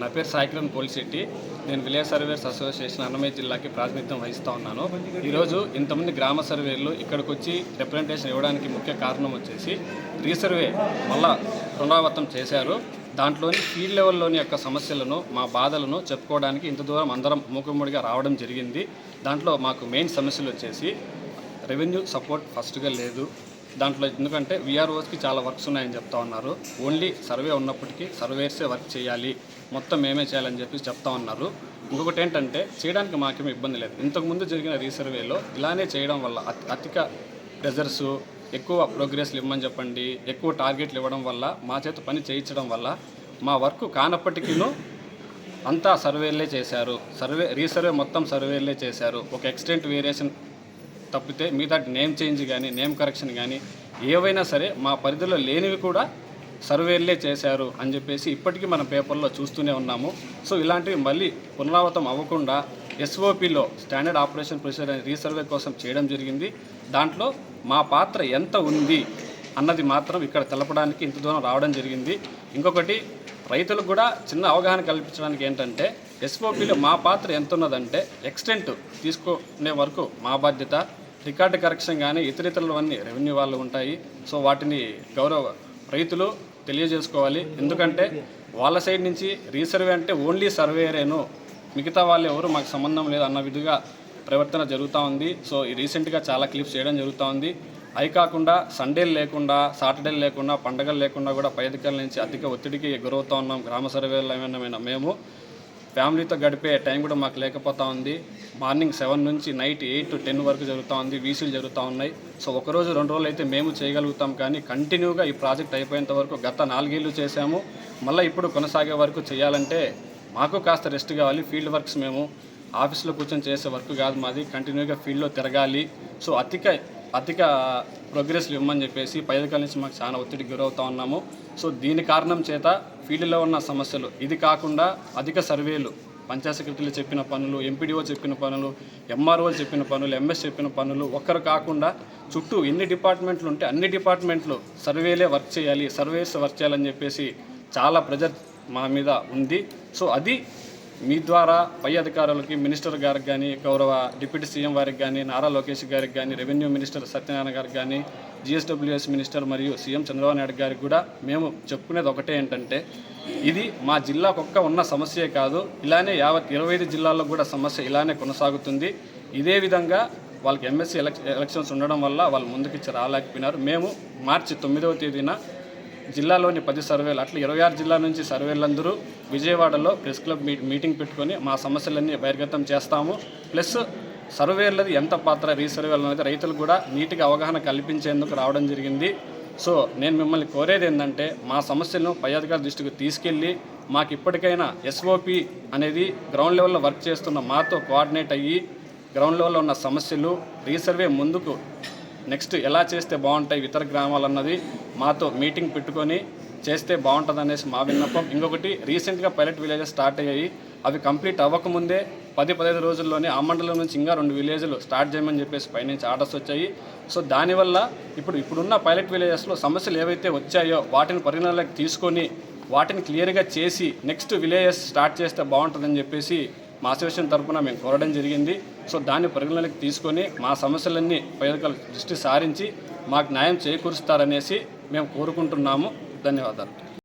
నా పేరు సాయికిరణ్ పోలిశెట్టి. నేను విలేజ్ సర్వేస్ అసోసియేషన్ అన్నమయ్య జిల్లాకి ప్రాతినిధ్యం వహిస్తూ ఉన్నాను. ఈరోజు ఇంతమంది గ్రామ సర్వేలు ఇక్కడికి వచ్చి రిప్రజెంటేషన్ ఇవ్వడానికి ముఖ్య కారణం వచ్చేసి రీసర్వే మళ్ళా పునరావృతం చేశారు. దాంట్లోని ఫీల్డ్ లెవెల్లోని యొక్క సమస్యలను మా బాధలను చెప్పుకోవడానికి ఇంత దూరం అందరం మూకుమ్మడిగా రావడం జరిగింది. దాంట్లో మాకు మెయిన్ సమస్యలు వచ్చేసి రెవెన్యూ సపోర్ట్ ఫస్ట్గా లేదు. దాంట్లో ఎందుకంటే విఆర్ఓస్కి చాలా వర్క్స్ ఉన్నాయని చెప్తా ఉన్నారు. ఓన్లీ సర్వే ఉన్నప్పటికీ సర్వేర్సే వర్క్ చేయాలి. మొత్తం మేమే చేయాలని చెప్పి చెప్తా ఉన్నారు. ఇంకొకటి ఏంటంటే చేయడానికి మాకేమీ ఇబ్బంది లేదు. ఇంతకుముందు జరిగిన రీసర్వేలో ఇలానే చేయడం వల్ల అతి అధిక ప్రెజర్స్ ఎక్కువ ప్రోగ్రెస్లు ఇవ్వమని చెప్పండి ఎక్కువ టార్గెట్లు ఇవ్వడం వల్ల మా చేత పని చేయించడం వల్ల మా వర్క్ కానప్పటికీనూ అంతా సర్వేలే చేశారు. సర్వే రీసర్వే మొత్తం సర్వేలే చేశారు. ఒక ఎక్స్టెంట్ వేరియేషన్ తప్పితే మిగతా నేమ్ చేంజ్ కానీ నేమ్ కరెక్షన్ కానీ ఏవైనా సరే మా పరిధిలో లేనివి కూడా సర్వేలే చేశారు అని చెప్పేసి ఇప్పటికీ మన పేపర్లో చూస్తూనే ఉన్నాము. సో ఇలాంటివి మళ్ళీ పునరావృతం అవ్వకుండా ఎస్ఓపిలో స్టాండర్డ్ ఆపరేషన్ ప్రొసీజర్ అనే రీసర్వే కోసం చేయడం జరిగింది. దాంట్లో మా పాత్ర ఎంత ఉంది అన్నది మాత్రం ఇక్కడ తెలపడానికి ఇంత దూరం రావడం జరిగింది. ఇంకొకటి రైతులకు కూడా చిన్న అవగాహన కల్పించడానికి ఏంటంటే ఎస్ఓపిలో మా పాత్ర ఎంత ఉన్నదంటే ఎక్స్టెంట్ తీసుకునే వరకు మా బాధ్యత రికార్డు కరెక్షన్ కానీ ఇతరితరులవన్నీ రెవెన్యూ వాళ్ళు ఉంటాయి. సో వాటిని గౌరవ రైతులు తెలియజేసుకోవాలి. ఎందుకంటే వాళ్ళ సైడ్ నుంచి రీసర్వే అంటే ఓన్లీ సర్వేరేను. మిగతా వాళ్ళు ఎవరు మాకు సంబంధం లేదు అన్న విధంగా ప్రవర్తన జరుగుతూ ఉంది. సో ఈ రీసెంట్గా చాలా క్లిప్స్ చేయడం జరుగుతూ ఉంది. అవి కాకుండా సండేలు లేకుండా సాటర్డేలు లేకుండా పండగలు లేకుండా కూడా పై అధికారుల నుంచి అధిక ఒత్తిడికి గురవుతూ ఉన్నాం. గ్రామ సర్వేలు ఏమైనా మేము. ఫ్యామిలీతో గడిపే టైం కూడా మాకు లేకపోతా ఉంది. మార్నింగ్ సెవెన్ నుంచి నైట్ ఎయిట్ టు టెన్ వరకు జరుగుతూ ఉంది. వీసీలు జరుగుతూ ఉన్నాయి. సో ఒకరోజు రెండు రోజులు అయితే మేము చేయగలుగుతాం కానీ కంటిన్యూగా ఈ ప్రాజెక్ట్ అయిపోయేంత వరకు గత నాలుగేళ్ళు చేశాము. మళ్ళీ ఇప్పుడు కొనసాగే వరకు చేయాలంటే మాకు కాస్త రెస్ట్ కావాలి. ఫీల్డ్ వర్క్స్ మేము ఆఫీస్లో కూర్చొని చేసే వర్క్ కాదు మాది. కంటిన్యూగా ఫీల్డ్లో తిరగాలి. సో అతిగా అధిక ప్రోగ్రెస్లు ఇవ్వమని చెప్పేసి పైదకాల నుంచి మాకు చాలా ఒత్తిడికి గురవుతా ఉన్నాము. సో దీని కారణం చేత ఫీల్డ్లో ఉన్న సమస్యలు ఇది కాకుండా అధిక సర్వేలు పంచాయత్ సెక్రటరీలు చెప్పిన పనులు ఎంపీడీఓ చెప్పిన పనులు ఎంఆర్ఓలు చెప్పిన పనులు ఎంఎస్ చెప్పిన పనులు ఒక్కరు కాకుండా చుట్టూ ఎన్ని డిపార్ట్మెంట్లు ఉంటే అన్ని డిపార్ట్మెంట్లు సర్వేలే వర్క్ చేయాలి సర్వేస్ వర్క్ చేయాలని చెప్పేసి చాలా ప్రెజర్ మా మీద ఉంది. సో అది మీ ద్వారా పై అధికారులకి మినిస్టర్ గారికి కానీ గౌరవ డిప్యూటీ సీఎం వారికి కానీ నారా లోకేష్ గారికి కానీ రెవెన్యూ మినిస్టర్ సత్యనారాయణ గారికి కానీ జిఎస్డబ్ల్యూఎస్ మినిస్టర్ మరియు సీఎం చంద్రబాబు నాయుడు గారికి కూడా మేము చెప్పుకునేది ఒకటే ఏంటంటే ఇది మా జిల్లాకొక్క ఉన్న సమస్యే కాదు ఇలానే యావత్ ఇరవై ఐదు జిల్లాల్లో కూడా సమస్య ఇలానే కొనసాగుతుంది. ఇదే విధంగా వాళ్ళకి ఎంఎస్సీ ఎలక్ ఎలక్షన్స్ ఉండడం వల్ల వాళ్ళు ముందుకిచ్చి రాలేకపోయినారు. మేము మార్చి తొమ్మిదవ తేదీన జిల్లాలోని పది సర్వేలు అట్లా ఇరవై ఆరు జిల్లా నుంచి సర్వేలందరూ విజయవాడలో ప్రెస్ క్లబ్ మీ మీటింగ్ పెట్టుకొని మా సమస్యలన్నీ బహిర్గతం చేస్తాము. ప్లస్ సర్వేలది ఎంత పాత్ర రీసర్వేలు అనేది రైతులు కూడా నీటిగా అవగాహన కల్పించేందుకు రావడం జరిగింది. సో నేను మిమ్మల్ని కోరేది ఏంటంటే మా సమస్యలను పై అధికారుల దృష్టికి తీసుకెళ్ళి మాకు ఇప్పటికైనా ఎస్ఓపి అనేది గ్రౌండ్ లెవెల్లో వర్క్ చేస్తున్న మాతో కోఆర్డినేట్ అయ్యి గ్రౌండ్ లెవెల్లో ఉన్న సమస్యలు రీసర్వే ముందుకు నెక్స్ట్ ఎలా చేస్తే బాగుంటాయి ఇతర గ్రామాలు అన్నది మాతో మీటింగ్ పెట్టుకొని చేస్తే బాగుంటుంది అనేసి మా విన్నపం. ఇంకొకటి రీసెంట్గా పైలట్ విలేజెస్ స్టార్ట్ అయ్యాయి. అవి కంప్లీట్ అవ్వకముందే పది పదిహేను రోజుల్లోనే ఆ మండలం నుంచి ఇంకా రెండు విలేజ్లు స్టార్ట్ చేయమని చెప్పేసి పైనుంచి ఆర్డర్స్ వచ్చాయి. సో దానివల్ల ఇప్పుడు ఇప్పుడున్న పైలట్ విలేజెస్లో సమస్యలు ఏవైతే వచ్చాయో వాటిని పరిగణలోకి తీసుకొని వాటిని క్లియర్గా చేసి నెక్స్ట్ విలేజెస్ స్టార్ట్ చేస్తే బాగుంటుందని చెప్పేసి మా అసోసియేషన్ తరఫున మేము కోరడం జరిగింది. సో దాన్ని పరిగణలోకి తీసుకొని మా సమస్యలన్నీ పైదకాల దృష్టి సారించి మాకు న్యాయం చేకూరుస్తారనేసి మేము కోరుకుంటున్నాము. ధన్యవాదాలు.